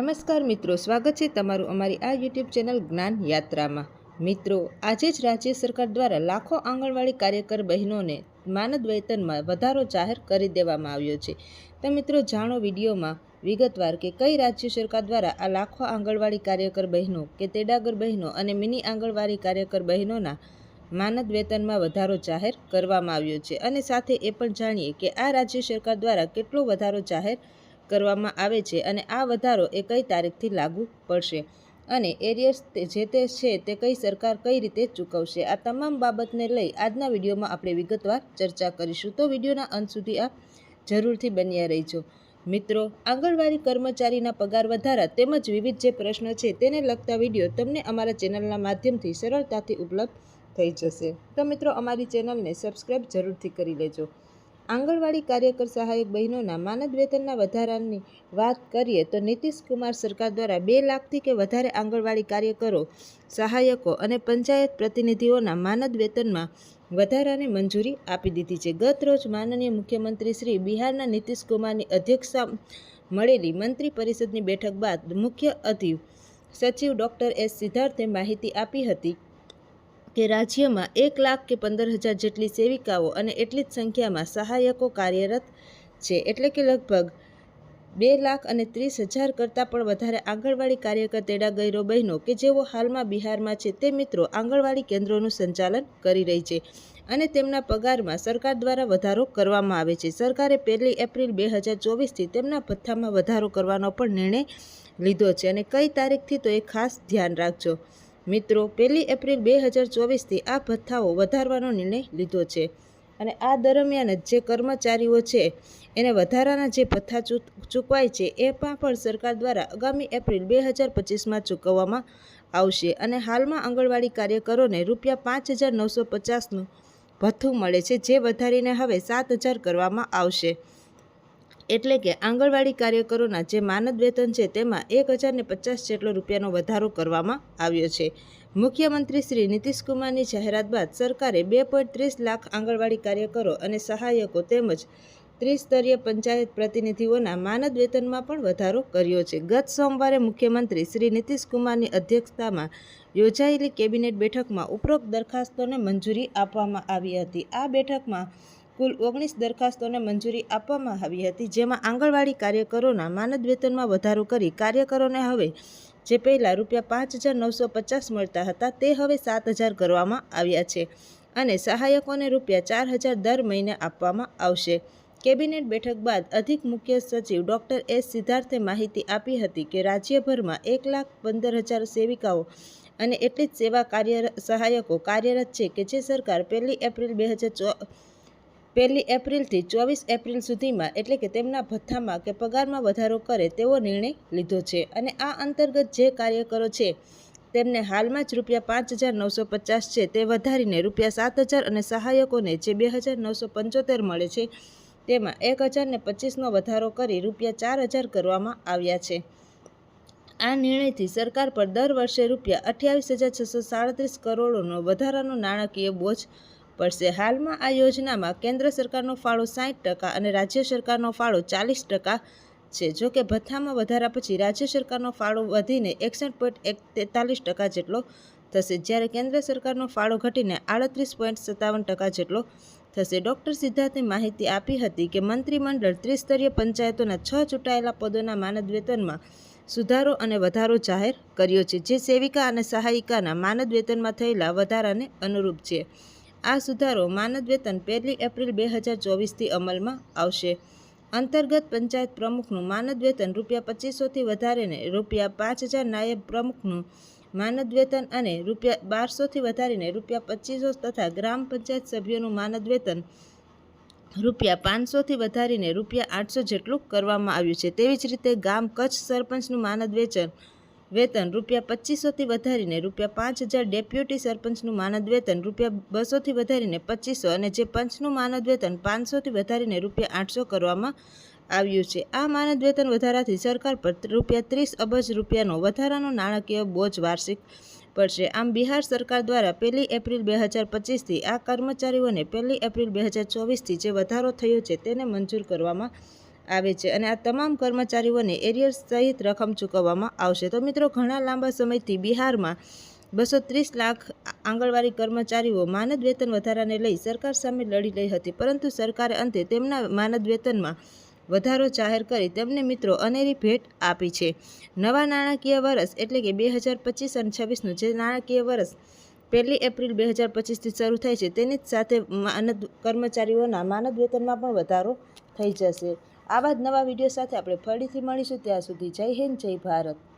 નમસ્કાર મિત્રો, સ્વાગત છે તમારું અમારી આ યુટ્યુબ ચેનલ જ્ઞાન યાત્રામાં. મિત્રો, આજે જ રાજ્ય સરકાર દ્વારા લાખો આંગણવાડી કાર્યકર બહેનોને માનદ વેતનમાં વધારો જાહેર કરી દેવામાં આવ્યો છે. તો મિત્રો, જાણો વિડીયોમાં વિગતવાર કે કઈ રાજ્ય સરકાર દ્વારા આ લાખો આંગણવાડી કાર્યકર બહેનો કે તેડાગર બહેનો અને મિની આંગણવાડી કાર્યકર બહેનોના માનદ વેતનમાં વધારો જાહેર કરવામાં આવ્યો છે. અને સાથે એ પણ જાણીએ કે આ રાજ્ય સરકાર દ્વારા કેટલો વધારો જાહેર કરવામાં આવે છે અને આ વધારો એ કઈ તારીખથી લાગુ પડશે અને એરિયર્સ જે તે છે તે કઈ સરકાર કઈ રીતે ચૂકવશે? આ તમામ બાબતને લઈ આજના વિડીયોમાં આપણે વિગતવાર ચર્ચા કરીશું. તો વિડીયોના અંત સુધી આ જરૂરથી બન્યા રહીજો. મિત્રો, આંગણવાડી કર્મચારીના પગાર વધારા તેમજ વિવિધ જે પ્રશ્નો છે તેને લગતા વીડિયો તમને અમારા ચેનલના માધ્યમથી સરળતાથી ઉપલબ્ધ થઈ જશે. તો મિત્રો, અમારી ચેનલને સબસ્ક્રાઈબ જરૂરથી કરી લેજો. આંગણવાડી કાર્યકર સહાયક બહેનોના માનદ વેતનના વધારાની વાત કરીએ તો નીતિશ કુમાર સરકાર દ્વારા બે લાખથી કે વધારે આંગણવાડી કાર્યકરો, સહાયકો અને પંચાયત પ્રતિનિધિઓના માનદ વેતનમાં વધારાની મંજૂરી આપી દીધી છે. ગત રોજ માનનીય મુખ્યમંત્રી શ્રી બિહારના નીતિશ કુમારની અધ્યક્ષતા મળેલી મંત્રી પરિષદની બેઠક બાદ મુખ્ય અધિ સચિવ ડૉક્ટર એસ. સિદ્ધાર્થે માહિતી આપી હતી. કે રાજ્યમાં એક લાખ કે પંદર હજાર જેટલી સેવિકાઓ અને એટલી જ સંખ્યામાં સહાયકો કાર્યરત છે. એટલે કે લગભગ બે લાખ અને ત્રીસ હજાર કરતાં પણ વધારે આંગણવાડી કાર્યકર તેડા તેડાગરો બહેનો કે જેઓ હાલમાં બિહારમાં છે તે મિત્રો આંગણવાડી કેન્દ્રોનું સંચાલન કરી રહી છે અને તેમના પગારમાં સરકાર દ્વારા વધારો કરવામાં આવે છે. સરકારે પહેલી એપ્રિલ બે હજાર ચોવીસથી તેમના ભથ્થામાં વધારો કરવાનો પણ નિર્ણય લીધો છે અને કઈ તારીખથી તો એ ખાસ ધ્યાન રાખજો. મિત્રો, પહેલી એપ્રિલ બે હજાર ચોવીસથી આ ભથ્થાઓ વધારવાનો નિર્ણય લીધો છે અને આ દરમિયાન જે કર્મચારીઓ છે, એને વધારાના જે ભથ્થા ચૂકવાય છે, એ પણ સરકાર દ્વારા આગામી એપ્રિલ બે હજાર પચીસમાં ચૂકવવામાં આવશે અને હાલમાં આંગણવાડી કાર્યકરોને રૂપિયા પાંચ હજાર નવસો પચાસનું ભથ્થું મળે છે, જે વધારીને હવે સાત હજાર કરવામાં આવશે. એટલે કે આંગણવાડી કાર્યકરોના જે માનદ વેતન છે તેમાં એક હજારને પચાસ જેટલો રૂપિયાનો વધારો કરવામાં આવ્યો છે. મુખ્યમંત્રી શ્રી નીતિશ કુમારની જાહેરાત બાદ સરકારે બે પોઈન્ટ ત્રીસ લાખ આંગણવાડી કાર્યકરો અને સહાયકો તેમજ ત્રિસ્તરીય પંચાયત પ્રતિનિધિઓના માનદ વેતનમાં પણ વધારો કર્યો છે. ગત સોમવારે મુખ્યમંત્રી શ્રી નીતિશકુમારની અધ્યક્ષતામાં યોજાયેલી કેબિનેટ બેઠકમાં ઉપરોક્ત દરખાસ્તોને મંજૂરી આપવામાં આવી હતી. આ બેઠકમાં કુલ ઓગણીસ દરખાસ્તોને મંજૂરી આપવામાં આવી હતી, જેમાં આંગણવાડી કાર્યકરોના માનદ વેતનમાં વધારો કરી કાર્યકરોને હવે જે પહેલાં રૂપિયા પાંચ હજાર નવસો પચાસ મળતા હતા, તે હવે સાત હજાર કરવામાં આવ્યા છે અને સહાયકોને રૂપિયા ચાર હજાર દર મહિને આપવામાં આવશે. કેબિનેટ બેઠક બાદ અધિક મુખ્ય સચિવ ડૉક્ટર એસ સિદ્ધાર્થે માહિતી આપી હતી કે રાજ્યભરમાં એક લાખ પંદર હજાર સેવિકાઓ અને એટલી જ સેવા કાર્ય સહાયકો કાર્યરત છે કે જે સરકાર પહેલી એપ્રિલ બે હજાર પહેલી એપ્રિલથી ચોવીસ એપ્રિલ સુધીમાં, એટલે કે તેમના ભથ્થામાં કે પગારમાં વધારો કરે તેવો નિર્ણય લીધો છે. અને આ અંતર્ગત જે કાર્યકરો છે, તેમને હાલમાં જ રૂપિયા પાંચ હજાર નવસો પચાસ છે તે વધારીને રૂપિયા સાત હજાર અને સહાયકોને જે બે હજાર નવસો પંચોતેર મળે છે, તેમાં એક હજારને પચીસનો વધારો કરી રૂપિયા ચાર હજાર કરવામાં આવ્યા છે. આ નિર્ણયથી સરકાર પર દર વર્ષે રૂપિયા અઠ્યાવીસ હજાર છસો સાડત્રીસ કરોડોનો વધારાનો નાણાકીય બોજ પડશે. હાલમાં આ યોજનામાં કેન્દ્ર સરકારનો ફાળો સાઠ ટકા અને રાજ્ય સરકારનો ફાળો ચાલીસ ટકા છે. જો કે ભથ્થામાં વધારા પછી રાજ્ય સરકારનો ફાળો વધીને એકસઠ પોઈન્ટ એક તેતાલીસ ટકા જેટલો થશે. જ્યારે કેન્દ્ર સરકારનો ફાળો ઘટીને આડત્રીસ પોઈન્ટ સત્તાવન ટકા જેટલો થશે. ડૉક્ટર સિદ્ધાર્થે માહિતી આપી હતી કે મંત્રીમંડળ ત્રિસ્તરીય પંચાયતોના છ ચૂંટાયેલા પદોના માનદ વેતનમાં સુધારો અને વધારો જાહેર કર્યો છે, જે સેવિકા અને સહાયિકાના માનદ વેતનમાં થયેલા વધારાને અનુરૂપ છે. આ સુધારો માનદ વેતન પહેલી એપ્રિલ બે હજાર ચોવીસથી અમલમાં આવશે. અંતર્ગત પંચાયત પ્રમુખનું માનદ વેતન રૂપિયા પચીસોથી વધારીને રૂપિયા પાંચ હજાર નાયબ પ્રમુખનું માનદ વેતન અને રૂપિયા બારસોથી વધારીને રૂપિયા પચીસો તથા ગ્રામ પંચાયત સભ્યોનું માનદ વેતન રૂપિયા પાંચસોથી વધારીને રૂપિયા આઠસો જેટલું કરવામાં આવ્યું છે. તેવી જ રીતે ગામ કચ્છ સરપંચનું માનદ વેતન વેતન રૂપિયા પચીસોથી વધારીને રૂપિયા પાંચ હજાર ડેપ્યુટી સરપંચનું માનદ વેતન રૂપિયા બસોથી વધારીને પચીસો અને જે પંચનું માનદ વેતન પાંચસોથી વધારીને રૂપિયા આઠસો કરવામાં આવ્યું છે. આ માનદ વેતન વધારાથી સરકાર પર રૂપિયા ત્રીસ અબજ રૂપિયાનો વધારાનો નાણાકીય બોજ વાર્ષિક પડશે. આમ બિહાર સરકાર દ્વારા પહેલી એપ્રિલ બે હજાર પચીસથી આ કર્મચારીઓને પહેલી એપ્રિલ બે હજાર ચોવીસથી જે વધારો થયો છે તેને મંજૂર કરવામાં આવે છે અને આ તમામ કર્મચારીઓને એરિયર સહિત રકમ ચૂકવવામાં આવશે. તો મિત્રો, ઘણા લાંબા સમયથી બિહારમાં બસો ત્રીસ લાખ આંગણવાડી કર્મચારીઓ માનદ વેતન વધારાને લઈ સરકાર સામે લડી રહી હતી. પરંતુ સરકારે અંતે તેમના માનદ વેતનમાં વધારો જાહેર કરી તેમને મિત્રો અનેરી ભેટ આપી છે. નવા નાણાકીય વર્ષ એટલે કે બે હજાર પચીસ અને છવ્વીસનું જે નાણાકીય વર્ષ પહેલી એપ્રિલ બે હજાર પચીસથી શરૂ થાય છે, તેની જ સાથે માનદ કર્મચારીઓના માનદ વેતનમાં પણ વધારો થઈ જશે. આવા જ નવા વીડિયો સાથે આપણે ફરીથી મળીશું ત્યાં સુધી જય હિન્દ જય ભારત.